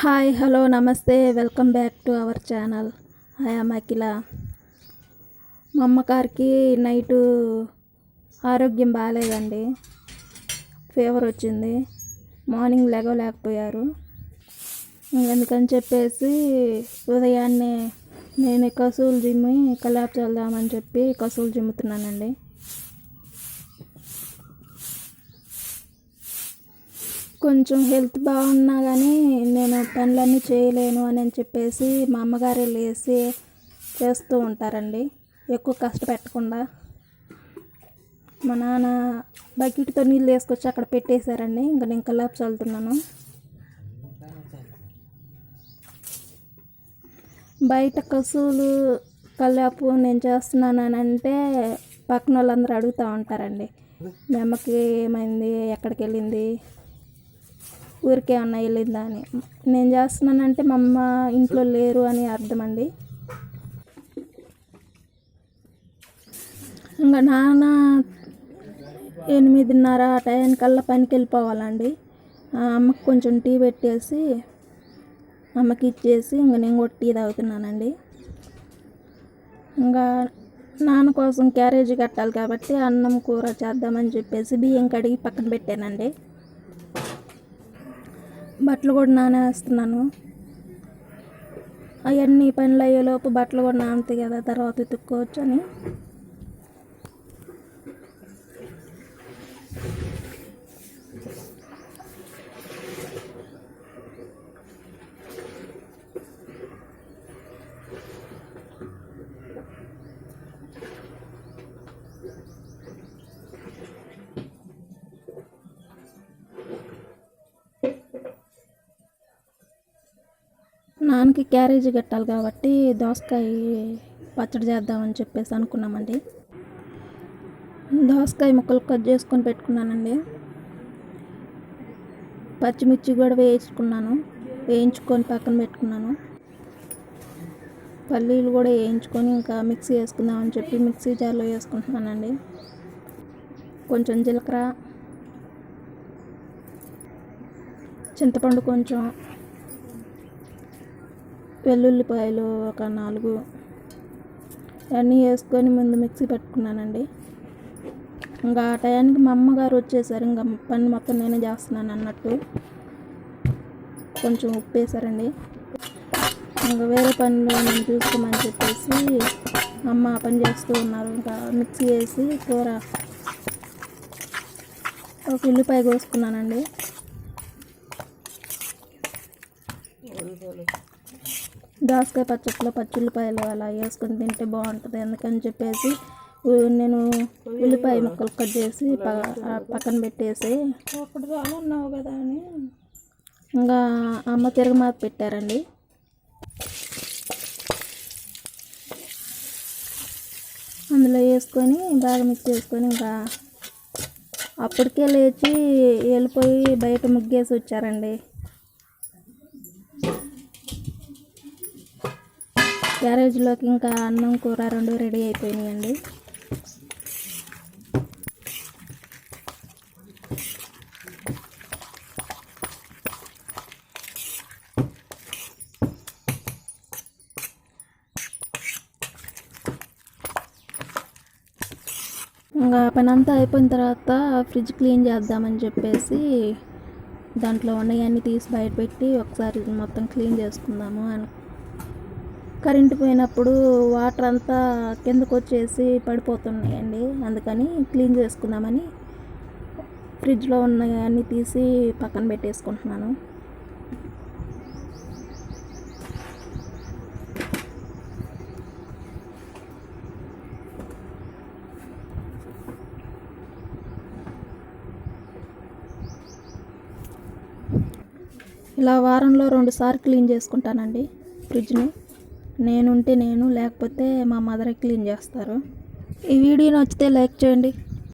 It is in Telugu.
హాయ్ హలో నమస్తే. Welcome back to our channel. Hi అమ్మాకిల మా అమ్మగారికి నైటు ఆరోగ్యం బాగాలేదండి. ఫీవర్ వచ్చింది. మార్నింగ్ లేగలేకపోయారు అందుకని చెప్పేసి ఉదయాన్నే నేను కసువులు జిమ్మి కలాప్ చల్దామని చెప్పి కసూలు జిమ్ముతున్నానండి కొంచెం హెల్త్ బాగున్నా కానీ నేను పనులన్నీ చేయలేను అని చెప్పేసి మా అమ్మగారే లేసి చేస్తూ ఉంటారండి. ఎక్కువ కష్టపెట్టకుండా మా నాన్న బకెట్తో నీళ్ళు వేసుకొచ్చి అక్కడ పెట్టేశారండి. ఇంకా నేను కల్లాపు చల్లుతున్నాను. బయట కసువులు కల్లాపు నేను చేస్తున్నాను అని అంటే పక్కన వాళ్ళందరూ అడుగుతూ ఉంటారండి. మీ అమ్మకి ఏమైంది? ఎక్కడికి వెళ్ళింది ఊరికే అన్న వెళ్ళిందా అని. నేను చేస్తున్నానంటే మా అమ్మ ఇంట్లో లేరు అని అర్థం అండి. ఇంకా నాన్న ఎనిమిదిన్నర ఆ టైంకల్లా పనికి వెళ్ళిపోవాలండి. అమ్మకి కొంచెం టీ పెట్టేసి అమ్మకి ఇచ్చేసి ఇంక నేను కూడా టీ తాగుతున్నానండి. ఇంకా నాన్న కోసం క్యారేజీ కట్టాలి కాబట్టి అన్నం కూర చేద్దామని చెప్పేసి బియ్యం కడిగి పక్కన పెట్టానండి. బట్టలు కూడా నానేస్తున్నాను. అవన్నీ పనులు అయ్యేలోపు బట్టలు కూడా నానతాయి కదా తర్వాత ఉతుక్కోవచ్చు అని. నాన్నకి క్యారేజీ కట్టాలి కాబట్టి దోసకాయ పచ్చడి చేద్దామని చెప్పేసి అనుకున్నామండి. దోసకాయ ముక్కలు కట్ చేసుకొని పెట్టుకున్నానండి. పచ్చిమిర్చి కూడా వేయించుకున్నాను. వేయించుకొని పక్కన పెట్టుకున్నాను. పల్లీలు కూడా వేయించుకొని ఇంకా మిక్సీ వేసుకుందామని చెప్పి మిక్సీ జార్లో వేసుకుంటున్నానండి. కొంచెం జీలకర్ర చింతపండు కొంచెం వెల్లుల్లిపాయలు ఒక నాలుగు అన్నీ వేసుకొని ముందు మిక్సీ పెట్టుకున్నానండి. ఇంకా ఆ టయానికి మా అమ్మగారు వచ్చేసారు. ఇంకా పని మొత్తం నేనే చేస్తున్నాను అన్నట్టు. కొంచెం ఉప్పు వేసారండి. ఇంకా వేరే పనులు నేను చూసుకోమని చెప్పేసి అమ్మ పని చేస్తూ ఉన్నారు. ఇంకా మిక్సీ వేసి కూర ఒక ఉల్లిపాయ కోసుకున్నానండి. దోసకాయ పచ్చట్లో పచ్చుల్లిపాయలు అలా వేసుకొని తింటే బాగుంటుంది ఎందుకని చెప్పేసి నేను ఉల్లిపాయ ముక్కలు కట్ చేసి పక్కన పెట్టేసి ఒకటి రానున్నావు కదా అని ఇంకా అమ్మ తిరగమాత పెట్టారండి. అందులో వేసుకొని బాగా మిక్స్ చేసుకొని ఇంకా అప్పటికే లేచి వెళ్ళిపోయి బయట ముగ్గేసి వచ్చారండి. క్యారేజ్లోకి ఇంకా అన్నం కూర రెండు రెడీ అయిపోయినాయండి. ఇంకా పని అంతా అయిపోయిన తర్వాత ఫ్రిడ్జ్ క్లీన్ చేద్దామని చెప్పేసి దాంట్లో ఉన్నవన్నీ తీసి బయట పెట్టి ఒకసారి మొత్తం క్లీన్ చేసుకుందాము అని కరెంటు పోయినప్పుడు వాటర్ అంతా కిందకు వచ్చేసి పడిపోతున్నాయండి. అందుకని క్లీన్ చేసుకుందామని ఫ్రిడ్జ్లో ఉన్నవన్నీ తీసి పక్కన పెట్టేసుకుంటున్నాను. ఇలా వారంలో రెండుసార్లు క్లీన్ చేసుకుంటానండి ఫ్రిడ్జ్ని. నేనుంటే నేను లేకపోతే మా మదర్ క్లీన్ చేస్తారు. ఈ వీడియో నచ్చితే లైక్ చేయండి.